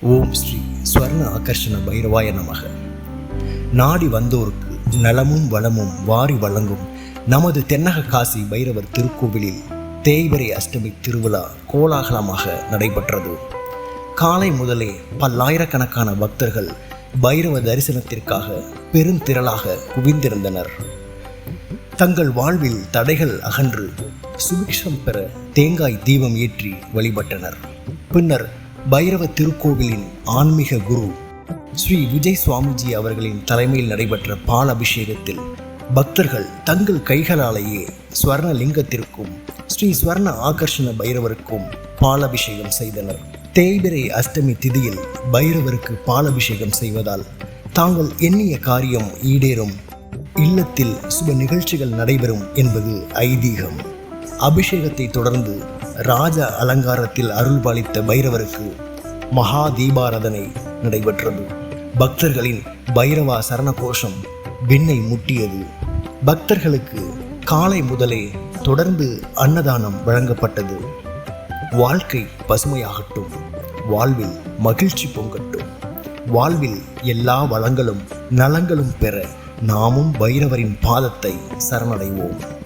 ஓம் ஸ்ரீ ஸ்வர்ண ஆகர்ஷண பைரவாய நமக. நாடி வந்தோருக்கு நலமும் வளமும் வாரி வழங்கும் நமது தென்னக காசி பைரவர் திருக்கோவிலில் தேய்வரை அஷ்டமி திருவிழா கோலாகலமாக நடைபெற்றது. காலை முதலே பல்லாயிரக்கணக்கான பக்தர்கள் பைரவ தரிசனத்திற்காக பெருந்திரளாக குவிந்திருந்தனர். தங்கள் வாழ்வில் தடைகள் அகன்று சுபிக்ஷம் பெற தேங்காய் தீபம் ஏற்றி வழிபட்டனர். பின்னர் பைரவ திருக்கோவிலின் ஆன்மீக குரு ஸ்ரீ விஜய் சுவாமிஜி அவர்களின் தலைமையில் நடைபெற்ற பால் அபிஷேகத்தில் பக்தர்கள் தங்கள் கைகளாலேயே ஸ்வர்ண லிங்கத்திற்கும் ஸ்ரீ ஸ்வர்ண ஆகர்ஷண பைரவருக்கும் பாலபிஷேகம் செய்தனர். தேய்பிரை அஷ்டமி திதியில் பைரவருக்கு பாலபிஷேகம் செய்வதால் தாங்கள் எண்ணிய காரியம் ஈடேறும். இல்லத்தில் சுப நிகழ்ச்சிகள் நடைபெறும் என்பது ஐதீகம். அபிஷேகத்தை தொடர்ந்து ராஜ அலங்காரத்தில் அருள்பாலித்த பைரவருக்கு மகா தீபாராதனை நடைபெற்றது. பக்தர்களின் பைரவா சரண கோஷம் விண்ணை முட்டியது. பக்தர்களுக்கு காலை முதலே தொடர்ந்து அன்னதானம் வழங்கப்பட்டது. வாழ்க்கை பசுமையாகட்டும் வாழ்வில் மகிழ்ச்சி பொங்கட்டும். வாழ்வில் எல்லா வளங்களும் நலங்களும் பெற நாமும் பைரவரின் பாதத்தை சரணடைவோம்.